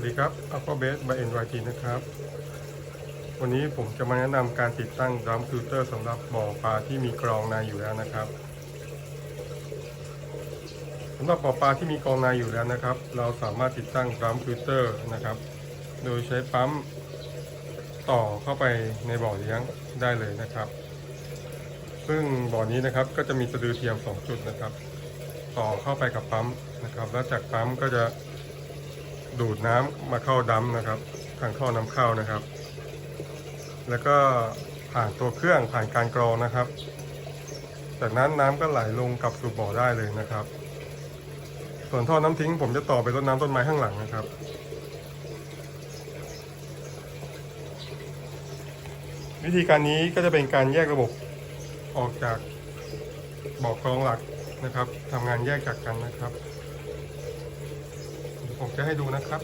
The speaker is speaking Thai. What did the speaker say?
วัสดีครับ Aqua b a s by NYT นะครับ วันนี้ผมจะมาแนะนำการติดตั้งดรัมฟิลเตอร์สำหรับบ่อปลาที่มีกรองนาอยู่แล้วนะครับสำหรับบ่อปลาที่มีกรองนาอยู่แล้วนะครับ เราสามารถติดตั้งดรัมฟิลเตอร์นะครับ โดยใช้ปั๊มต่อเข้าไปในบ่อเลี้ยงได้เลยนะครับ ซึ่งบ่อนี้นะครับก็จะมีสะดือเทียม 2 จุดนะครับ ต่อเข้าไปกับปั๊มนะครับ แล้วจากปั๊มก็จะ ดูดน้ำมาเข้าดัมนะครับ ทางท่อน้ำเข้านะครับ แล้วก็ผ่านตัวเครื่องผ่านการกรองนะครับ จากนั้นน้ำก็ไหลลงกลับสู่บ่อได้เลยนะครับ ส่วนท่อน้ำทิ้ง ผมจะต่อไปรดน้ำต้นไม้ข้างหลังนะครับวิธีการนี้ก็จะเป็นการแยกระบบออกจากบ่อกรองหลักนะครับทำงานแยกจากกันนะครับ ผมจะให้ดูนะครับ